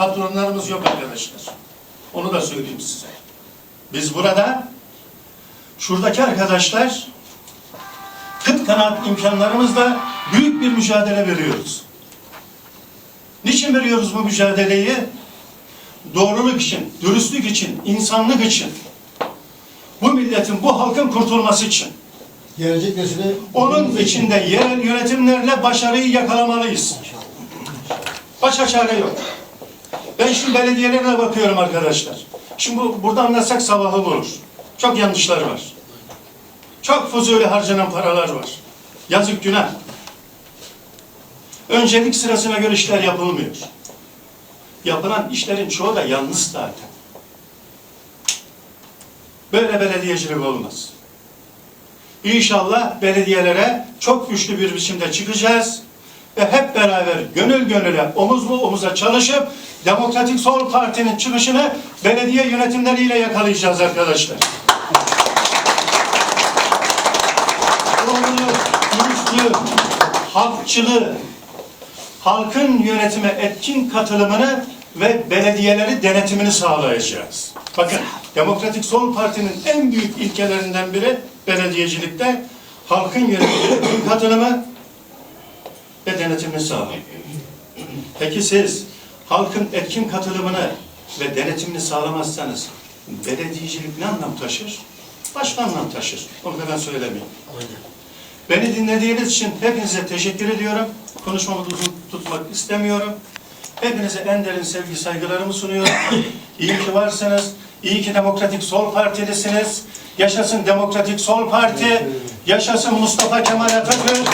patronlarımız yok arkadaşlar. Onu da söyleyeyim size. Biz burada şuradaki arkadaşlar kıt kanaat imkanlarımızla büyük bir mücadele veriyoruz. Niçin veriyoruz bu mücadeleyi? Doğruluk için, dürüstlük için, insanlık için. Bu milletin, bu halkın kurtulması için. Gelecek nesile Onun içinde yerel yönetimlerle başarıyı yakalamalıyız. Başka çare yok. Ben şimdi belediyelere bakıyorum arkadaşlar. Şimdi bu, burada anlatsak sabahı bulur. Çok yanlışlar var. Çok fuzuli harcanan paralar var. Yazık günah. Öncelik sırasına göre işler yapılmıyor. Yapılan işlerin çoğu da yanlış zaten. Böyle belediyecilik olmaz. İnşallah belediyelere çok güçlü bir biçimde çıkacağız ve hep beraber gönül gönüle omuz omuza çalışıp Demokratik Sol Parti'nin çıkışını belediye yönetimleriyle yakalayacağız arkadaşlar. Doğru, dürüstlüğü, halkçılığı, halkın yönetime etkin katılımını ve belediyeleri denetimini sağlayacağız. Bakın Demokratik Sol Parti'nin en büyük ilkelerinden biri belediyecilikte halkın yönetimine katılımı ve denetimini sağlamak. Peki siz halkın etkin katılımını ve denetimini sağlamazsanız belediyecilik ne anlam taşır? Başka anlam taşır. Onu da ben söylemeyeyim. Beni dinlediğiniz için hepinize teşekkür ediyorum. Konuşmamı uzun tutmak istemiyorum. Hepinize en derin sevgi saygılarımı sunuyorum. İyi ki varsınız. İyi ki Demokratik Sol Partilisiniz. Yaşasın Demokratik Sol Parti. Yaşasın Mustafa Kemal Atatürk.